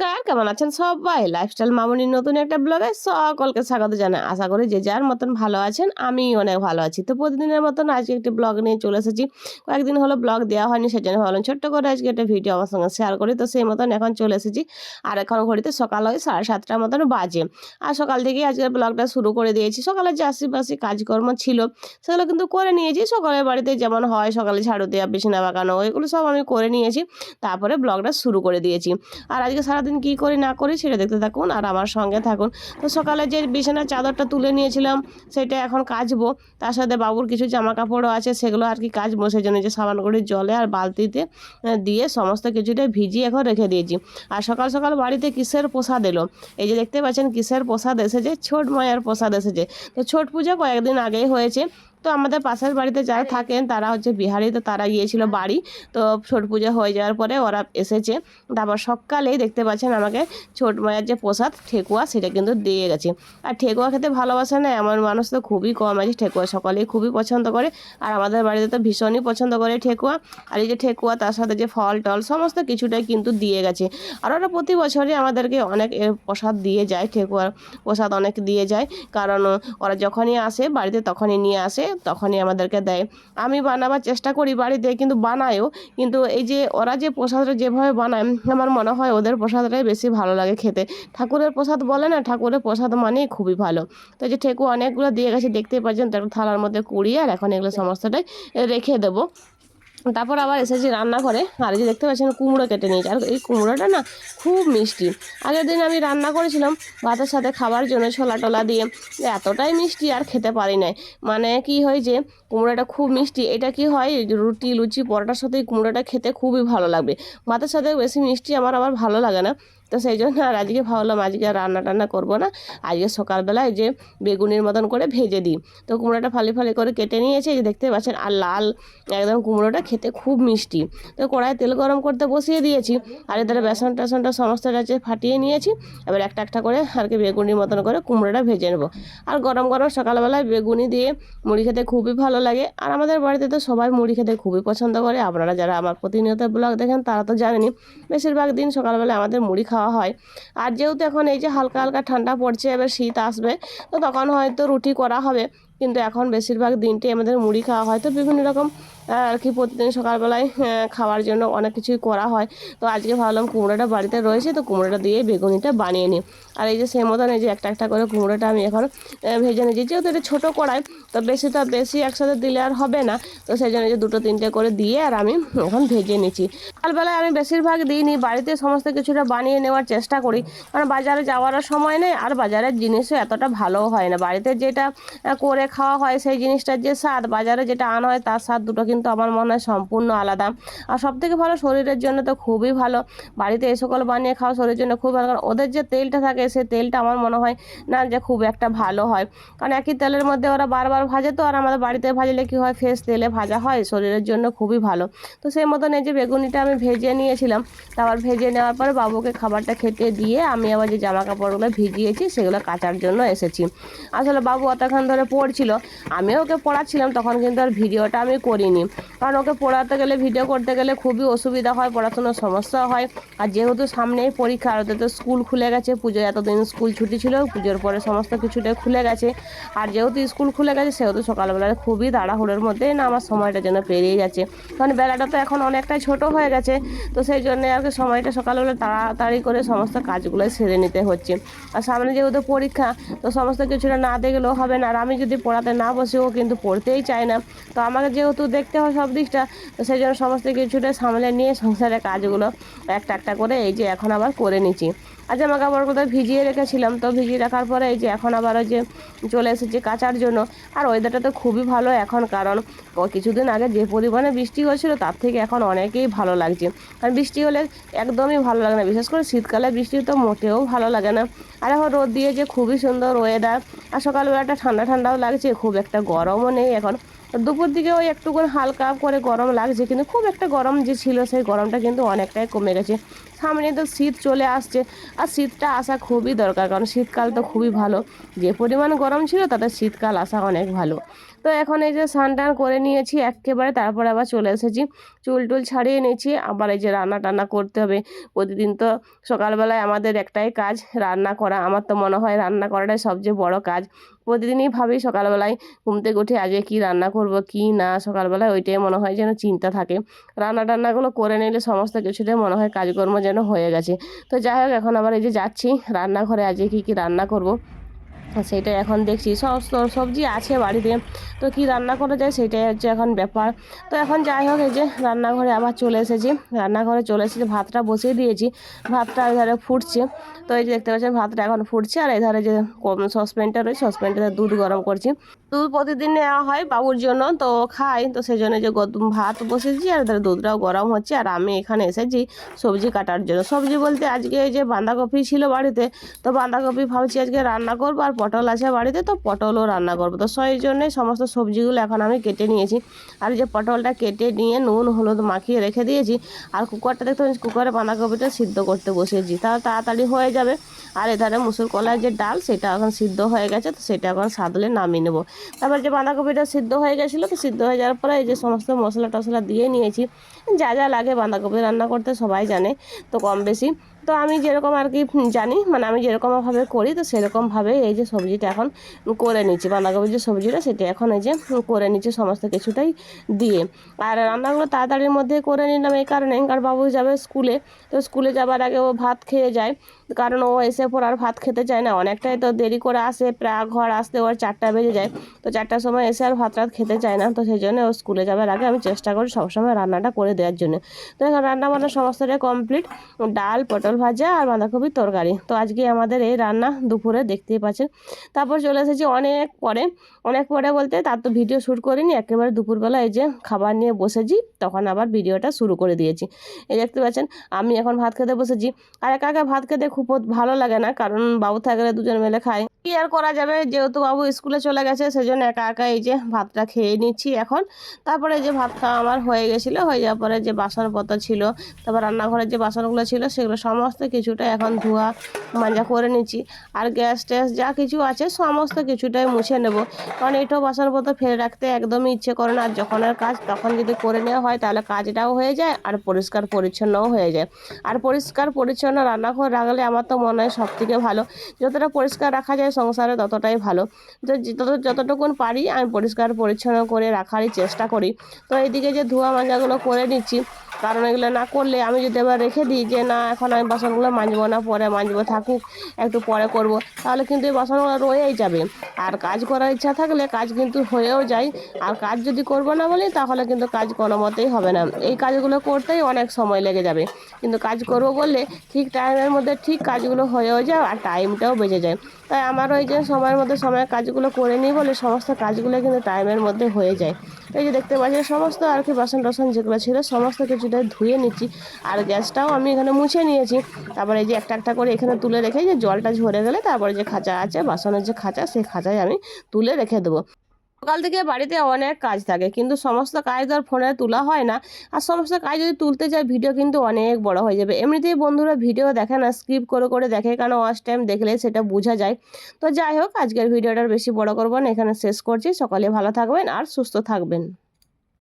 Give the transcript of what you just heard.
নমস্কার, কেমন আছেন সবাই? লাইফস্টাইল মামুনির নতুন একটা ব্লগে সকলকে স্বাগত জানাই। আশা করি যে যার মতন ভালো আছেন, আমি অনেক ভালো আছি। তো প্রতিদিনের মতন আজকে একটি ব্লগ নিয়ে চলে এসেছি। কয়েকদিন হলো ব্লগ দেওয়া হয়নি, সেজন্য ভাবলাম ছোট্ট করে আজকে একটা ভিডিও আমার সঙ্গে শেয়ার করি। তো সেই মতন এখন চলে এসেছি। আর এখন ঘড়িতে সকাল হয় সাড়ে সাতটার মতন বাজে। আর সকাল থেকেই আজকে ব্লগটা শুরু করে দিয়েছি। সকালে যে আশিপাশি কাজকর্ম ছিল, সেগুলো কিন্তু করে নিয়েছি। সকালের বাড়িতে যেমন হয়, সকালে ঝাড়ু দেওয়া, বিছানা বাগানো, এগুলো সব আমি করে নিয়েছি। তারপরে ব্লগটা শুরু করে দিয়েছি। আর আজকে সারাদিন কি করি না করি সেটা দেখতে থাকুন আর আমার সঙ্গে থাকুন। তো সকালে যে বিছানার চাদরটা তুলে নিয়েছিলাম, সেটা এখন কাচবো। তার সাথে বাবুর কিছু জামা কাপড়ও আছে, সেগুলো আর কি কাচবো। সেই জন্য যে সাবান করে জলে আর বালতিতে দিয়ে সমস্ত কিছুটা ভিজিয়ে এখন রেখে দিয়েছি। আর সকাল সকাল বাড়িতে কিসের প্রসাদ এলো? এই যে দেখতে পাচ্ছেন কিসের প্রসাদ এসেছে? ছোট মায়ের প্রসাদ এসেছে। তো ছোট পূজা কয়েকদিন আগেই হয়েছে। তো আমাদের পাশের বাড়িতে যারা থাকেন তারা হচ্ছে বিহারি তো তারা গিয়েছিল বাড়ি। তো ছট পূজা হয়ে যাওয়ার পরে ওরা এসেছে। তারপর সকালেই দেখতে পাচ্ছেন আমাকে ছোট মায়ের যে প্রসাদ ঠেকুয়া সেটা কিন্তু দিয়ে গেছে। আর ঠেকুয়া খেতে ভালোবাসে না এমন মানুষ তো খুবই কম আছে। ঠেকুয়া সকলেই খুবই পছন্দ করে। আর আমাদের বাড়িতে তো ভীষণই পছন্দ করে ঠেকুয়া। আর এই যে ঠেকুয়া তার সাথে যে ফল টল সমস্ত কিছুটাই কিন্তু দিয়ে গেছে। আর ওরা প্রতি বছরই আমাদেরকে অনেক প্রসাদ দিয়ে যায়। ঠেকুয়ার প্রসাদ অনেক দিয়ে যায়। কারণ ওরা যখনই আসে বাড়িতে তখনই নিয়ে আসে। তখনই আমাদেরকে দেয়। আমি বানাবার চেষ্টা করি বাড়িতে, কিন্তু বানায়ও। কিন্তু এই যে ওরা যে প্রসাদটা যেভাবে বানায়, আমার মনে হয় ওদের প্রসাদটাই বেশি ভালো লাগে খেতে। ঠাকুরের প্রসাদ বলে না, ঠাকুরের প্রসাদ মানেই খুবই ভালো। তো যে ঠেকু অনেকগুলো দিয়ে গেছে দেখতে পাচ্ছেন তারপর থালার মধ্যে কুড়িয়ে আর এখন এগুলো সমস্তটাই রেখে দেবো। তারপর আবার এসেছি রান্না করে। আর যে দেখতে পাচ্ছেন কুমড়ো কেটে নিয়েছি। আর এই কুমড়োটা না খুব মিষ্টি। আগের দিন আমি রান্না করেছিলাম ভাতের সাথে খাবার জন্য ছোলা টোলা দিয়ে। এতটাই মিষ্টি আর খেতে পারি নাই। মানে কি হয় যে, কুমড়োটা খুব মিষ্টি। এটা কি হয়, রুটি, লুচি, পরোটার সাথে কুমড়োটা খেতে খুবই ভালো লাগবে। ভাতের সাথে বেশি মিষ্টি আমার আবার ভালো লাগে না। তো সেই জন্য আর আজকে ভাবলাম আজকে আর রান্না টান্না করব না। আজকে সকালবেলায় যে বেগুনের মতন করে ভেজে দিই। তো কুমড়োটা ফালি ফালি করে কেটে নিয়েছে যে দেখতে পাচ্ছেন, আর লাল একদম কুমড়োটা খেতে খুব মিষ্টি। তো কড়াই তেল গরম করতে বসিয়ে দিয়েছি, আর এধারে বেসন টেসনটা সমস্তটা আছে ফাটিয়ে নিয়েছি। এবার একটা একটা করে আর কি বেগুনির মতন করে কুমড়োটা ভেজে নেব। আর গরম গরম সকালবেলায় বেগুনি দিয়ে মুড়ি খেতে খুবই ভালো লাগে। আর আমাদের বাড়িতে তো সবাই মুড়ি খেতে খুবই পছন্দ করে। আপনারা যারা আমার প্রতিনিয়ত ব্লগ দেখেন, তারা তো জানেনি বেশিরভাগ দিন সকালবেলা আমাদের মুড়ি খাওয়া হয়। আর যেহেতু এখন এই যে হালকা হালকা ঠান্ডা পড়ছে, এবার শীত আসবে, তো তখন হয়তো রুটি করা হবে। কিন্তু এখন বেশিরভাগ দিনটি আমাদের মুড়ি খাওয়া হয়। তো বিভিন্ন রকম আর কি প্রতিদিন সকালবেলায় খাওয়ার জন্য অনেক কিছুই করা হয়। তো আজকে ভাবলাম কুমড়োটা বাড়িতে রয়েছে, তো কুমড়োটা দিয়ে বেগুনিটা বানিয়ে নিই। আর এই যে সেই মতন এই যে একটা একটা করে কুমড়োটা আমি এখন ভেজে নিয়েছি। যেহেতু এটা ছোটো কড়াই, তো বেশি তো বেশি একসাথে দিলে আর হবে না। তো সেই জন্য যে দুটো তিনটে করে দিয়ে আর আমি এখন ভেজে নিচ্ছি সকালবেলায় আমি বেশিরভাগ দিইনি, বাড়িতে সমস্ত কিছুটা বানিয়ে নেওয়ার চেষ্টা করি। কারণ বাজারে যাওয়ার সময় নেই, আর বাজারের জিনিসও এতটা ভালোও হয় না। বাড়িতে যেটা করে খাওয়া হয় সেই জিনিসটার যে স্বাদ, বাজারে যেটা আনা হয় তার স্বাদ দুটো কিন্তু আমার মনে হয় সম্পূর্ণ আলাদা। আর সব থেকে ভালো শরীরের জন্য তো খুবই ভালো। বাড়িতে এই সকল বানিয়ে খাওয়া শরীরের জন্য খুব ভালো। কারণ ওদের যে তেলটা থাকে, সেই তেলটা আমার মনে হয় না যে খুব একটা ভালো হয়। কারণ একই তেলের মধ্যে ওরা বারবার ভাজে তো, আর আমাদের বাড়িতে ভাজলে কি হয় ফ্রেশ তেলে ভাজা হয়, শরীরের জন্য খুবই ভালো। তো সেই মতন এই যে বেগুনিটা আমি ভেজে নিয়েছিলাম তারপর ভেজে নেওয়ার পরে বাবুকে খাবারটা খেতে দিয়ে আমি আবার যে জামা কাপড়গুলো ভিজিয়েছি, সেগুলো কাচার জন্য এসেছি। আসলে বাবু অতক্ষণ ধরে পড়ছিল, আমিও ওকে পড়াচ্ছিলাম, তখন কিন্তু আর ভিডিওটা আমি করিনি। কারণ ওকে পড়াতে গেলে ভিডিও করতে গেলে খুবই অসুবিধা হয়, পড়াশোনার সমস্যা হয়। আর যেহেতু সামনেই পরীক্ষা, আর ওদের তো স্কুল খুলে গেছে পুজো এতদিন স্কুল ছুটি ছিল, পুজোর পরে সমস্ত কিছুটাই খুলে গেছে। আর যেহেতু স্কুল খুলে গেছে, সেহেতু সকালবেলায় খুবই তাড়াহুড়োর মধ্যে না আমার সময়টা যেন পেরিয়ে যাচ্ছে। কারণ বেলাটা তো এখন অনেকটাই ছোট হয়ে গেছে, তো সেই জন্য আর কি সময়টা সকালবেলা তাড়াতাড়ি করে সমস্ত কাজগুলো সেরে নিতে হচ্ছে। আর সামনে যেহেতু পরীক্ষা, তো সমস্ত কিছুটা না দেখলেও হবে না। আর আমি যদি পড়াতে না বসে, ও কিন্তু পড়তেই চায় না। তো আমাকে যেহেতু দেখতে হয় সব দিকটা। তো সেই জন্য সমস্ত কিছুটা সামলে নিয়ে সংসারের কাজগুলো একটা একটা করে এই যে এখন আবার করে নিচ্ছি। আর জামা কাপড়গুলো ভিজিয়ে রেখেছিলাম, তো ভিজিয়ে রাখার পরে এই যে এখন আবার ওই যে চলে এসেছে কাচার জন্য। আর ওয়েদারটা তো খুবই ভালো এখন, কারণ কিছুদিন আগে যে পরিমাণে বৃষ্টি হয়েছিল, তার থেকে এখন অনেকেই ভালো লাগছে। কারণ বৃষ্টি হলে একদমই ভালো লাগে না, বিশেষ করে শীতকালে বৃষ্টি তো মোটেও ভালো লাগে না। আর এখন রোদ দিয়ে যে খুবই সুন্দর ওয়েদার আর সকালবেলাটা ঠান্ডা ঠান্ডাও লাগছে, খুব একটা গরমও নেই এখন। দুপুর দিকে ওই একটুকুন হালকা করে গরম লাগছে, কিন্তু খুব একটা গরম যে ছিল সেই গরমটা কিন্তু অনেকটাই কমে গেছে। সামনে তো শীত চলে আসছে। আর শীতটা আসা খুবই দরকার, কারণ শীতকাল তো খুবই ভালো। যে পরিমাণ গরম ছিল, তাতে শীতকাল আসা অনেক ভালো। তো এখন এই যে স্নান টান করে নিয়েছি একেবারে তারপরে আবার চলে এসেছি। চুল টুল ছাড়িয়ে নিয়েছি, আবার এই যে রান্না টান্না করতে হবে। প্রতিদিন তো সকালবেলায় আমাদের একটাই কাজ, রান্না করা। আমার তো মনে হয় রান্না করাটাই সবচেয়ে বড় কাজ। প্রতিদিনই ভাবি সকালবেলায় ঘুম থেকে উঠে আজকে কি রান্না করব, কি না, সকালবেলায় ওইটাই মনে হয় যেন চিন্তা থাকে। রান্না টান্নাগুলো করে নিলে সমস্ত কিছুটাই মনে হয় কাজকর্ম যেন হয়ে গেছে। তো যাই হোক, এখন আবার এই যে যাচ্ছি রান্নাঘরে, আজকে কি কি রান্না করব? সেটাই এখন দেখছি। সব সবজি আছে বাড়িতে। তো কি রান্না করা যায় সেটাই হচ্ছে এখন ব্যাপার। তো এখন যাই হোক, এই যে রান্নাঘরে আবার চলে এসেছি। রান্নাঘরে চলে এসেছি, ভাতটা বসিয়ে দিয়েছি। ভাতটা এধারে ফুটছে। তো এই যে দেখতে পাচ্ছেন, ভাতটা এখন ফুটছে। আর এধারে যে সসপ্যানটা রয়েছে সসপ্যানটাতে দুধ গরম করছি। দুধ প্রতিদিন নেওয়া হয় বাবুর জন্য, তো খাই তো সেই জন্য যে ভাত বসেছি আর এধারে দুধটাও গরম হচ্ছে। আর আমি এখানে এসেছি সবজি কাটার জন্য। সবজি বলতে আজকে এই যে বাঁধাকপি ছিল বাড়িতে, তো বাঁধাকপি ভাবছি আজকে রান্না করব। আর পটল আছে বাড়িতে, তো পটলও রান্না করব। তো সেই জন্যে সমস্ত সবজিগুলো এখন আমি কেটে নিয়েছি। আর যে পটলটা কেটে নিয়ে নুন, হলুদ মাখিয়ে রেখে দিয়েছি। আর কুকারটা দেখতে কুকারে বাঁধাকপিটা সিদ্ধ করতে বসেছি তা তাড়াতাড়ি হয়ে যাবে। আর এধারে মুসুর কলার যে ডাল, সেটা এখন সিদ্ধ হয়ে গেছে, তো সেটা এখন সাদলে নামিয়ে নেব। তারপর যে বাঁধাকপিটা সিদ্ধ হয়ে গেছিল, তো সিদ্ধ হয়ে যাওয়ার পরে এই যে সমস্ত মশলা টশলা দিয়ে নিয়েছি। যা যা লাগে বাঁধাকপি রান্না করতে সবাই জানে, তো কম বেশি। তো আমি যেরকম আর কি জানি মানে আমি যেরকমভাবে করি, তো সেরকমভাবে এই যে সবজিটা এখন করে নিচ্ছি, বাঁধাকপির যে সবজিটা, সেটা এখন এই যে করে নিচ্ছি সমস্ত কিছুটাই দিয়ে। আর রান্নাগুলো তাড়াতাড়ির মধ্যে করে নিলাম এই কারণে, কারণ বাবু যাবে স্কুলে, তো স্কুলে যাবার আগে ও ভাত খেয়ে যায়, কারণ ও এসে পর আর ভাত খেতে চায় না, অনেকটাই তো দেরি করে আসে, প্রায় ঘর আসতে ওর চারটা বেজে যায়, তো চারটার সময় এসে আর ভাত টাত খেতে চায় না, তো সেই জন্য ও স্কুলে যাবার আগে আমি চেষ্টা করি সবসময় রান্নাটা করে দেওয়ার জন্য। তো এখন রান্না বান্না সমস্তটাই কমপ্লিট, ডাল, পটল ভাজা আর বাঁধাকপির তরকারি। তো আজকে আমাদের এই রান্না দুপুরে দেখতেই পাচ্ছেন। তারপর চলে এসেছি অনেক পরে। অনেক পরে বলতে তার তো ভিডিও শ্যুট করিনি, একেবারে দুপুরবেলা এই যে খাবার নিয়ে বসেছি, তখন আবার ভিডিওটা শুরু করে দিয়েছি। এই দেখতে পাচ্ছেন, আমি এখন ভাত খেতে বসেছি। আর একা একা ভাত খেতে খুব ভালো লাগে না, কারণ বাবু থাকলে দুজন মিলে খায়। কি আর করা যাবে, যেহেতু বাবু স্কুলে চলে গেছে, সেজন্য একা একা এই যে ভাতটা খেয়ে নিচ্ছি এখন। তারপরে যে ভাত খাওয়া আমার হয়ে গেছিল, হয়ে যাওয়ার পরে যে বাসনপত্র ছিল, তারপর রান্নাঘরের যে বাসনগুলো ছিল, সেগুলো সমস্ত কিছুটা এখন ধোয়া মাজা করে নিচ্ছি। আর গ্যাস ট্যাস যা কিছু আছে সমস্ত কিছুটাই মুছে নেব। কারণ এইটাও বাসনপত্র ফেলে রাখতে একদমই ইচ্ছে করে না। আর যখনের কাজ তখন যদি করে নেওয়া হয় তাহলে কাজটাও হয়ে যায় আর পরিষ্কার পরিচ্ছন্নও হয়ে যায়। আর পরিষ্কার পরিচ্ছন্ন রান্নাঘর রাখলে আমার তো মনে হয় সব থেকে ভালো। যতটা পরিষ্কার রাখা যায় সংসারে ততটাই ভালো। তো যে- তত যতটুকুন পারি আমি পরিষ্কার পরিচ্ছন্ন করে রাখারই চেষ্টা করি। তো এইদিকে যে ধোয়া মাজাগুলো করে নিচ্ছি কারণ এগুলো না করলে আমি যদি আবার রেখে দিই যে না, এখন আমি বাসনগুলো মাজবো না, পরে মাজবো থাকুক, একটু পরে করব, তাহলে কিন্তু এই বাসনগুলো রয়েই যাবে। আর কাজ করার ইচ্ছা থাকলে কাজ কিন্তু হয়েও যায়। আর কাজ যদি করব না বলি, তাহলে কিন্তু কাজ কোনো মতেই হবে না। এই কাজগুলো করতেই অনেক সময় লেগে যাবে। কিন্তু কাজ করব বললে ঠিক টাইমের মধ্যে ঠিক কাজগুলো হয়েও যায় আর টাইমটাও বেঁচে যায়। তাই আমার ওই যে সময়ের মধ্যে সময়ের কাজগুলো করে নিই বলে সমস্ত কাজগুলো কিন্তু টাইমের মধ্যে হয়ে যায়। এই যে দেখতে পাচ্ছি সমস্ত আর কি বাসন টাসন যেগুলো ছিল সমস্ত কিছুটা ধুয়ে নিচ্ছি। আর গ্যাসটাও আমি এখানে মুছে নিয়েছি। তারপরে এই যে একটা একটা করে এখানে তুলে রেখে যে জলটা ঝরে গেলে তারপরে যে খাঁচা আছে, বাসনের যে খাঁচা, সেই খাঁচায় আমি তুলে রেখে দেবো। সকাল থেকে বাড়িতে অনেক কাজ থাকে, কিন্তু সমস্ত কাজ তো আর ফোনে তোলা হয় না। আর সমস্ত কাজ যদি তুলতে যাই ভিডিও কিন্তু অনেক বড় হয়ে যাবে। এমনিতেই বন্ধুরা ভিডিও দেখে না স্কিপ করে করে দেখে, কেন ওয়াচ টাইম দেখলে সেটা বোঝা যায়। তো যাই হোক, আজকের ভিডিওটার বেশি বড় করব না, এখানে শেষ করছি। সকালে ভালো থাকবেন আর সুস্থ থাকবেন।